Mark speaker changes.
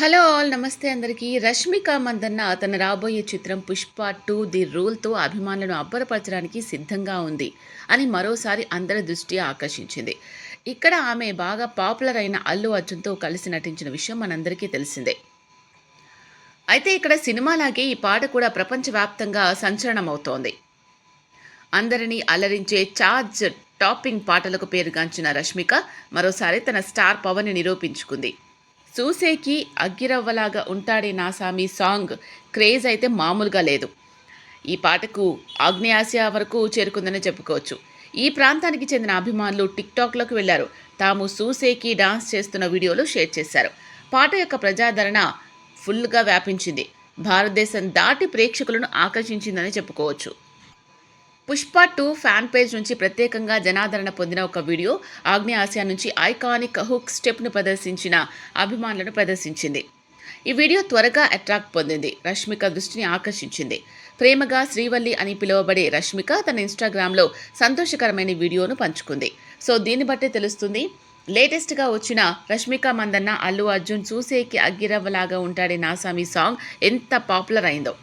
Speaker 1: Hello all నమస్తే అందరికీ. రష్మిక మందన్న తన రాబోయే చిత్రం పుష్ప టూ ది రూల్తో అభిమానులను అబ్బరపరచడానికి సిద్ధంగా ఉంది అని మరోసారి అందరి దృష్టి ఆకర్షించింది. ఇక్కడ ఆమె బాగా పాపులర్ అయిన అల్లు అర్జున్తో కలిసి నటించిన విషయం మనందరికీ తెలిసిందే. అయితే ఇక్కడ సినిమాలాగే ఈ పాట కూడా ప్రపంచవ్యాప్తంగా సంచలనమవుతోంది. అందరినీ అలరించే చార్జ్ టాపింగ్ పాటలకు పేరుగాంచిన రష్మిక మరోసారి తన స్టార్ పవర్ని నిరూపించుకుంది. చూసేకి అగ్గిరవ్వలాగా ఉంటాడే నాసామి సాంగ్ క్రేజ్ అయితే మామూలుగా లేదు. ఈ పాటకు ఆగ్నేయాసియా వరకు చేరుకుందని చెప్పుకోవచ్చు. ఈ ప్రాంతానికి చెందిన అభిమానులు టిక్టాక్లోకి వెళ్ళారు తాము సూసేకి డాన్స్ చేస్తున్న వీడియోలు షేర్ చేశారు. పాట యొక్క ప్రజాదరణ ఫుల్గా వ్యాపించింది. భారతదేశం దాటి ప్రేక్షకులను ఆకర్షించిందని చెప్పుకోవచ్చు. పుష్ప టూ ఫ్యాన్ పేజ్ నుంచి ప్రత్యేకంగా జనాదరణ పొందిన ఒక వీడియో ఆగ్నేయాసియా నుంచి ఐకానిక్ హుక్ స్టెప్ను ప్రదర్శించిన అభిమానులను ప్రదర్శించింది. ఈ వీడియో త్వరగా అట్రాక్ట్ పొందింది. రష్మిక దృష్టిని ఆకర్షించింది. ప్రేమగా శ్రీవల్లి అని పిలువబడే రష్మిక తన ఇన్స్టాగ్రామ్లో సంతోషకరమైన వీడియోను పంచుకుంది. సో దీన్ని బట్టే తెలుస్తుంది లేటెస్ట్గా వచ్చిన రష్మిక మందన్న అల్లు అర్జున్ చూసేకి అగ్గిరవ్వలాగా ఉంటాడే నాసామి సాంగ్ ఎంత పాపులర్ అయిందో.